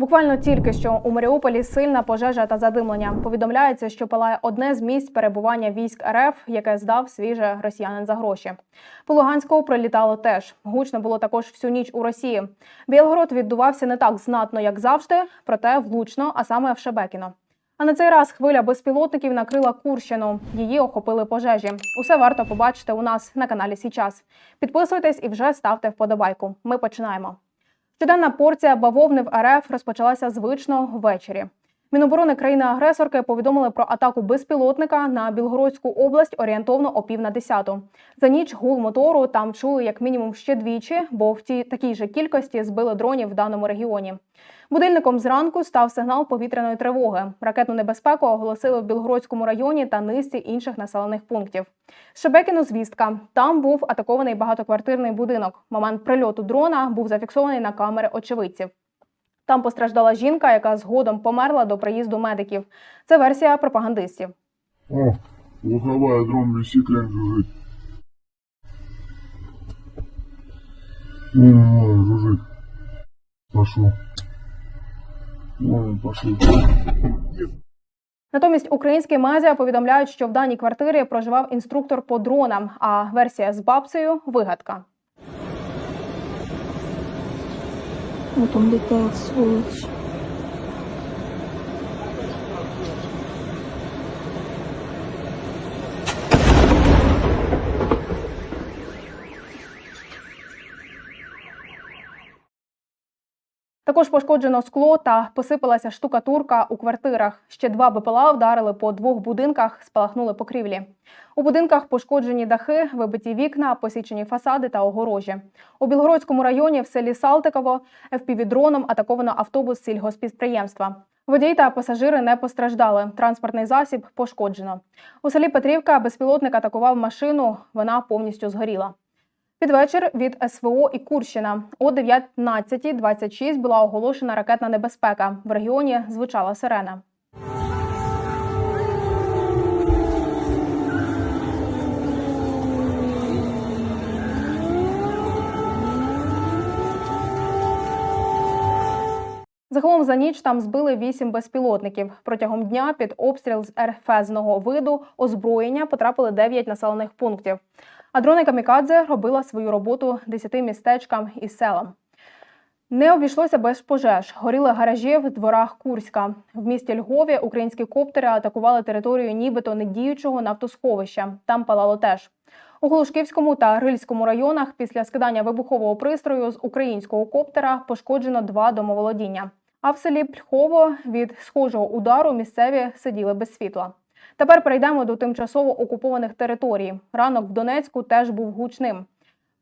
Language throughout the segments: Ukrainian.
Буквально тільки що у Маріуполі сильна пожежа та задимлення. Повідомляється, що палає одне з місць перебування військ РФ, яке здав свіже росіянин за гроші. По Луганську прилітало теж. Гучно було також всю ніч у Росії. Білгород віддувався не так знатно, як завжди, проте влучно, а саме в Шебекіно. А на цей раз хвиля безпілотників накрила Курщину. Її охопили пожежі. Усе варто побачити у нас на каналі Січас. Підписуйтесь і вже ставте вподобайку. Ми починаємо. Щоденна порція бавовни в РФ розпочалася звично ввечері. Міноборони країни-агресорки повідомили про атаку безпілотника на Білгородську область орієнтовно о пів на десяту. За ніч гул мотору там чули як мінімум ще двічі, бо в тій такій же кількості збили дронів в даному регіоні. Будильником зранку став сигнал повітряної тривоги. Ракетну небезпеку оголосили в Білгородському районі та низці інших населених пунктів. Шебекіно звістка. Там був атакований багатоквартирний будинок. Момент прильоту дрона був зафіксований на камери очевидців. Там постраждала жінка, яка згодом померла до приїзду медиків. Це версія пропагандистів. О, луговая дрон висит, лень жужжит. Ой, жужжит. Пошел. Ой, пошел. Натомість українські медіа повідомляють, що в даній квартирі проживав інструктор по дронам, а версія з бабцею вигадка. o tom de pele. Також пошкоджено скло та посипалася штукатурка у квартирах. Ще два БПЛА вдарили по двох будинках, спалахнули покрівлі. У будинках пошкоджені дахи, вибиті вікна, посічені фасади та огорожі. У Білгородському районі в селі Салтиково FPV-дроном атаковано автобус сільгоспідприємства. Водій та пасажири не постраждали. Транспортний засіб пошкоджено. У селі Петрівка безпілотник атакував машину. Вона повністю згоріла. Під вечір від СВО і Курщина о 19.26 була оголошена ракетна небезпека. В регіоні звучала сирена. Загалом за ніч там збили вісім безпілотників. Протягом дня під обстріл з РФЗного виду озброєння потрапили 9 населених пунктів. А дрони Камікадзе робила свою роботу 10 містечкам і селам. Не обійшлося без пожеж. Горіли гаражі в дворах Курська. В місті Львові українські коптери атакували територію нібито недіючого нафтосховища. Там палало теж. У Глушківському та Рильському районах після скидання вибухового пристрою з українського коптера пошкоджено два домоволодіння. А в селі Пльхово від схожого удару місцеві сиділи без світла. Тепер перейдемо до тимчасово окупованих територій. Ранок в Донецьку теж був гучним.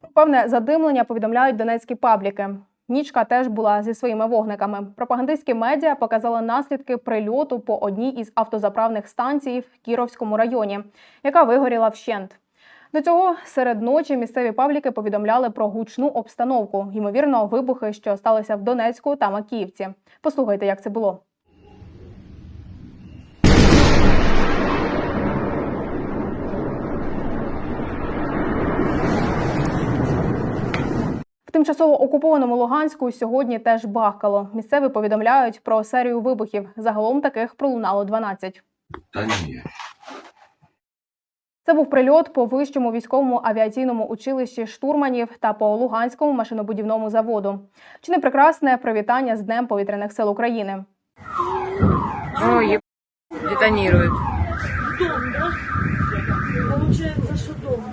Про певне задимлення повідомляють донецькі пабліки. Нічка теж була зі своїми вогниками. Пропагандистські медіа показали наслідки прильоту по одній із автозаправних станцій в Кіровському районі, яка вигоріла вщент. До цього серед ночі місцеві пабліки повідомляли про гучну обстановку, ймовірно, вибухи, що сталися в Донецьку та Макіївці. Послухайте, як це було. В тимчасово окупованому Луганську сьогодні теж бахкало. Місцеві повідомляють про серію вибухів. Загалом таких пролунало 12. Та ні. Це був прильот по вищому військовому авіаційному училищі штурманів та по Луганському машинобудівному заводу. Чи не прекрасне привітання з Днем повітряних сил України? Ой, еб... детонирует. Получается, что дом.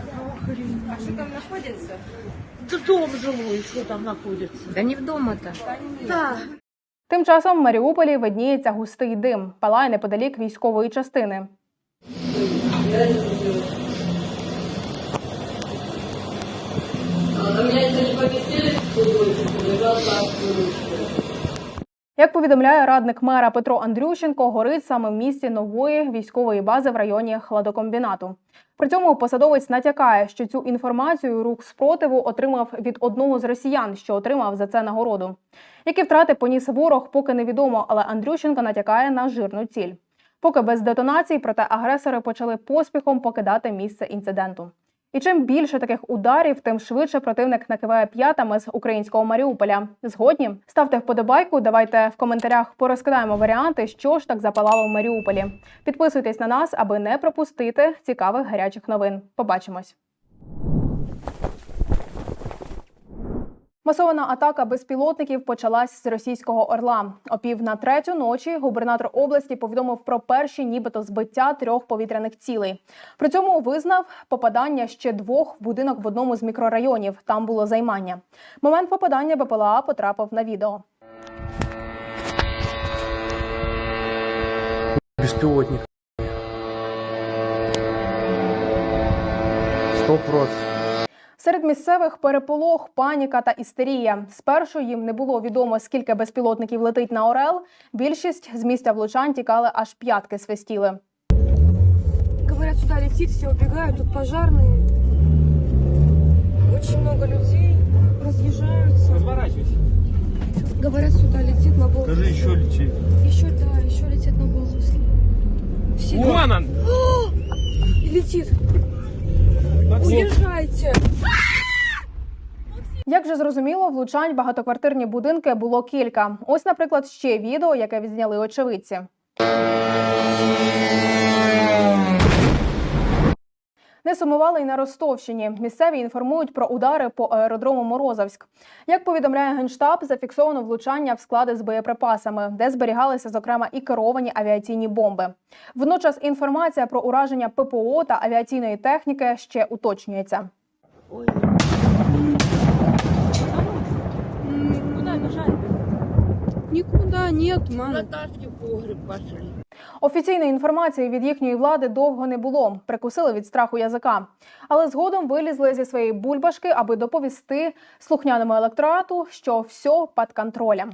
А что там находится? Дом жилой, что там знаходиться. Да не в дома-то. Да. Тим часом в Маріуполі видніється густий дим, палає неподалік військової частини. Як повідомляє радник мера Петро Андрющенко, горить саме в місті нової військової бази в районі хладокомбінату. При цьому посадовець натякає, що цю інформацію рух спротиву отримав від одного з росіян, що отримав за це нагороду. Які втрати поніс ворог, поки невідомо, але Андрющенко натякає на жирну ціль. Поки без детонацій, проте агресори почали поспіхом покидати місце інциденту. І чим більше таких ударів, тим швидше противник накиває п'ятами з українського Маріуполя. Згодні ставте вподобайку. Давайте в коментарях порозкидаємо варіанти, що ж так запалало в Маріуполі. Підписуйтесь на нас, аби не пропустити цікавих гарячих новин. Побачимось. Масована атака безпілотників почалась з російського орла. О пів на третю ночі губернатор області повідомив про перші, нібито збиття трьох повітряних цілей. При цьому визнав попадання ще двох будинок в одному з мікрорайонів. Там було займання. Момент попадання БПЛА потрапив на відео. Сто процентов. Серед місцевих переполох, паніка та істерія. Спершу їм не було відомо, скільки безпілотників летить на Орел. Більшість з місця влучань тікали аж п'ятки свистіли. Говорят, сюда летит, все убегают, тут пожарные. Очень много людей разъезжаются. Разворачивайся. Говорят, сюда летит на Волгу. Скажи, еще летит. Еще, да, еще летит на. Все. Вон он! Летит. Уезжайте. Як же зрозуміло, влучань багатоквартирні будинки було кілька. Ось, наприклад, ще відео, яке відзняли очевидці. Сумували й на Ростовщині. Місцеві інформують про удари по аеродрому Морозовськ. Як повідомляє генштаб, зафіксовано влучання в склади з боєприпасами, де зберігалися зокрема і керовані авіаційні бомби. Водночас інформація про ураження ППО та авіаційної техніки ще уточнюється. Куда бежать? Никуда нет, мама. Офіційної інформації від їхньої влади довго не було. Прикусили від страху язика. Але згодом вилізли зі своєї бульбашки, аби доповісти слухняному електорату, що все під контролем.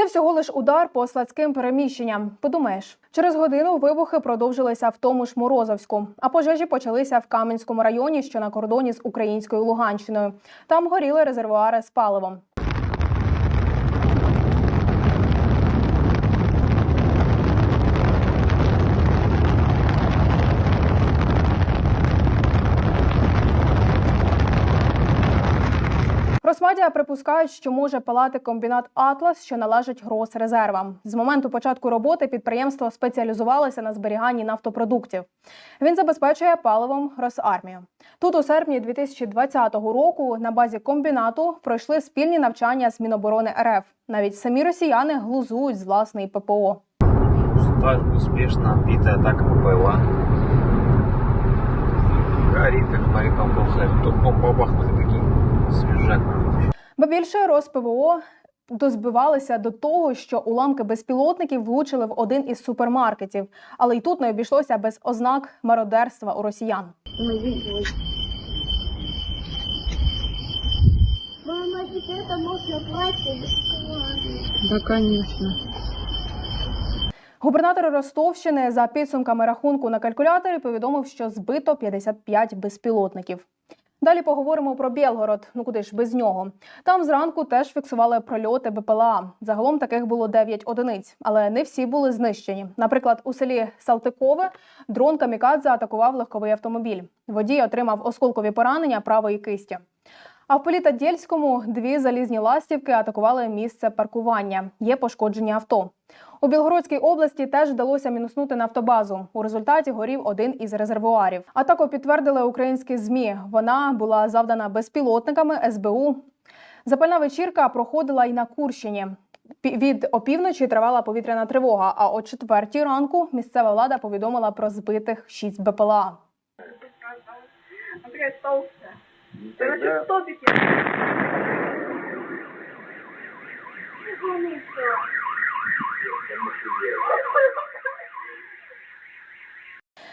Це всього лиш удар по складським переміщенням. Подумаєш, через годину вибухи продовжилися в тому ж Морозовську, а пожежі почалися в Кам'янському районі, що на кордоні з українською Луганщиною. Там горіли резервуари з паливом. Росмедіа припускають, що може палати комбінат Атлас, що належить Гросрезервам. З моменту початку роботи підприємство спеціалізувалося на зберіганні нафтопродуктів. Він забезпечує паливом Росармію. Тут у серпні 2020 року на базі комбінату пройшли спільні навчання з Міноборони РФ. Навіть самі росіяни глузують з власної ППО. Шла успешно отбитая атака ППЛА. Горит, как смотри, там был Тут бомба бахнули такие свежак. Ба більше РосПВО дозбивалися до того, що уламки безпілотників влучили в один із супермаркетів, але й тут не обійшлося без ознак мародерства у росіян. Мама, это можно платье. Да, конечно. Губернатор Ростовщини за підсумками рахунку на калькуляторі повідомив, що збито 55 безпілотників. Далі поговоримо про Білгород. Ну куди ж без нього? Там зранку теж фіксували прольоти БПЛА. Загалом таких було 9 одиниць, але не всі були знищені. Наприклад, у селі Салтикове дрон Камікадзе атакував легковий автомобіль. Водій отримав осколкові поранення правої кисті. А в Політадєльському дві залізні ластівки атакували місце паркування. Є пошкоджені авто. У Білгородській області теж вдалося мінуснути нафтобазу. У результаті горів один із резервуарів. Атаку підтвердили українські змі. Вона була завдана безпілотниками СБУ. Запальна вечірка проходила й на Курщині. Від опівночі тривала повітряна тривога. А о четвертій ранку місцева влада повідомила про збитих шість БПЛА.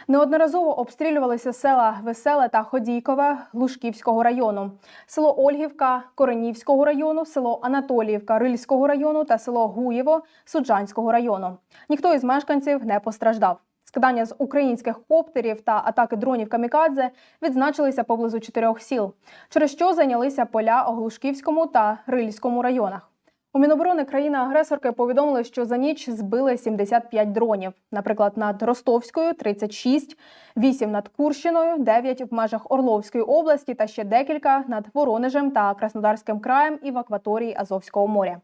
Неодноразово обстрілювалися села Веселе та Ходійкове Лужківського району, село Ольгівка Коренівського району, село Анатоліївка Рильського району та село Гуєво Суджанського району. Ніхто із мешканців не постраждав. Скидання з українських коптерів та атаки дронів камікадзе відзначилися поблизу чотирьох сіл, через що зайнялися поля у Глушківському та Рильському районах. У Міноборони країни-агресорки повідомили, що за ніч збили 75 дронів. Наприклад, над Ростовською 36, 8 над Курщиною, 9 в межах Орловської області та ще декілька над Воронежем та Краснодарським краєм і в акваторії Азовського моря.